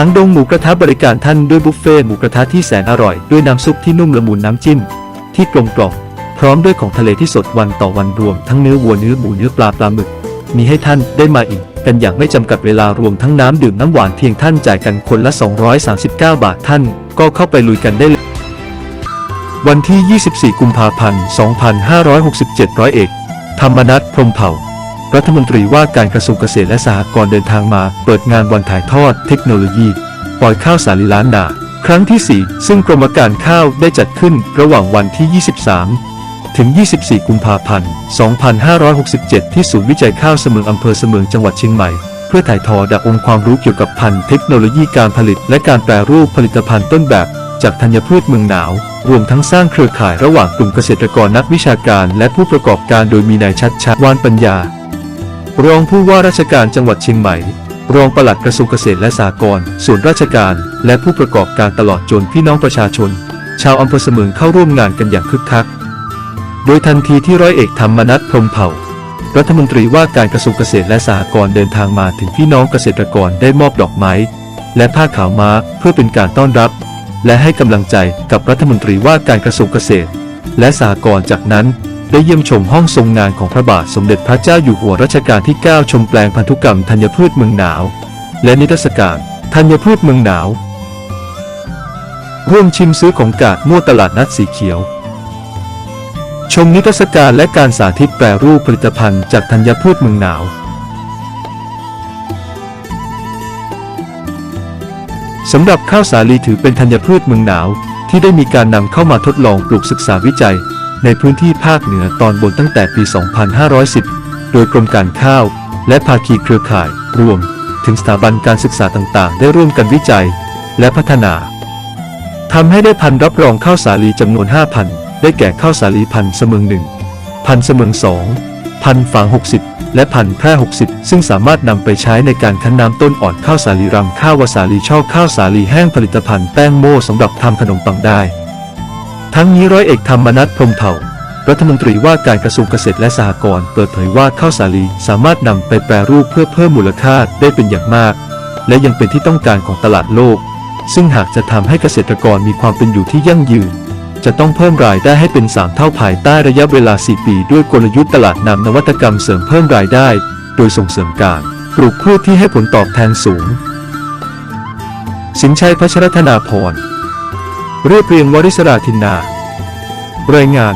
หางดงหมูกระทะบริการท่านด้วยบุฟเฟ่หมูกระทะที่แสนอร่อย ด้วยน้ำซุปที่นุ่มละมุนน้ำจิ้ม ที่กลมกล่อมพร้อมด้วยของทะเลที่สดวันต่อวันรวม ทั้งเนื้อวัวเนื้อหมูเนื้อปลาปลาหมึก มีให้ท่านได้มาอิ่มกันอย่างไม่จำกัดเวลารวมทั้งน้ำดื่มน้ำหวานเพียงท่านจ่ายกันคนละ 239 บาทท่าน ก็เข้าไปลุยกันได้เลยวันที่ 24 กุมภาพันธ์ 2567ร้อยเอกธรรมนัฐพรหมเผ่า รัฐมนตรีว่าการกระทรวงเกษตรและสหกรณ์เดินทางมาเปิดงานวันถ่ายทอดเทคโนโลยี ปล่อยข้าวสาลีล้านนา ครั้งที่ 4 ซึ่งกรมการข้าวได้จัดขึ้นระหว่างวันที่ 23 ถึง 24 กุมภาพันธ์ 2567 ที่ศูนย์วิจัยข้าวเสมืองอำเภอเสมืองจังหวัดเชียงใหม่ เพื่อถ่ายทอดองค์ความรู้เกี่ยวกับพันธุ์เทคโนโลยีการผลิต และการแปรรูปผลิตภัณฑ์ต้นแบบ จากธัญพืชเมืองหนาว รวมทั้งสร้างเครือข่ายระหว่างกลุ่มเกษตรกรนักวิชาการ และผู้ประกอบการโดยมีนายชัดชาวานปัญญา รองผู้ว่าราชการจังหวัดเชียงใหม่ รองปลัดกระทรวงเกษตรและสหกรณ์ ส่วนราชการ และผู้ประกอบการตลอดจนพี่น้องประชาชน ชาวอำเภอเสมืองเข้าร่วมงานกันอย่างคึกคัก โดยทันทีที่ร้อยเอกธรรมนัฐพรมเผ่า รัฐมนตรีว่าการกระทรวงเกษตรและสหกรณ์เดินทางมาถึงพี่น้องเกษตรกรได้มอบดอกไม้ และผ้าขาวม้าเพื่อเป็นการต้อนรับ และให้กำลังใจกับรัฐมนตรีว่าการกระทรวงเกษตร และสหกรณ์จากนั้น ได้เยี่ยมชมห้องทรงงานของพระบาทสมเด็จพระเจ้าอยู่หัวรัชกาลที่ 9 ชมแปลงพันธุกรรมธัญพืชเมืองหนาว และนิทรรศการธัญพืชเมืองหนาว ร่วมชิมซื้อของกาดมั่วตลาดนัดสีเขียว ชมนิทรรศการและการสาธิตแปรรูปผลิตภัณฑ์จากธัญพืชเมืองหนาวสำหรับข้าวสาลีถือเป็นธัญพืชเมืองหนาว ที่ได้มีการนำเข้ามาทดลองปลูกศึกษาวิจัย ในพื้นที่ภาคเหนือตอนบนตั้งแต่ปี 2510 โดยกรมการข้าว และภาคีเครือข่าย รวม ถึงสถาบันการศึกษาต่างๆ ได้ร่วมกันวิจัย และพัฒนาทำให้ได้พันธุ์รับรองข้าวสาลีจำนวน 5,000 ได้แก่ข้าวสาลีพันธุ์เสมืองหนึ่งพันธุ์เสมืองสองพันธุ์ฝาง 60 และพันธุ์แพร่ 60 ซึ่งสามารถนำไปใช้ในการคั้นน้ำต้นอ่อนข้าวสาลีรำข้าววาสาลีช่อข้าวสาลีแห้งผลิตภัณฑ์แป้งโม่สำหรับทำขนมปังได้ ทั้งนี้ร้อยเอกธรรมนัฐพรมเผ่า รัฐมนตรีว่าการกระทรวงเกษตรและสหกรณ์เปิดเผยว่าข้าวสาลีสามารถนำไปแปรรูปเพื่อเพิ่มมูลค่าได้เป็นอย่างมาก และยังเป็นที่ต้องการของตลาดโลก ซึ่งหากจะทำให้เกษตรกรมีความเป็นอยู่ที่ยั่งยืน จะต้องเพิ่มรายได้ให้เป็น 3 เท่าภายใต้ระยะเวลา 4 ปี ด้วยกลยุทธ์ตลาดนำนวัตกรรมเสริมเพิ่มรายได้ โดยส่งเสริมการปลูกพืชที่ให้ผลตอบแทนสูง สินชัยพัชรธนาพร เรียบเรียงวริศราธินนา รายงาน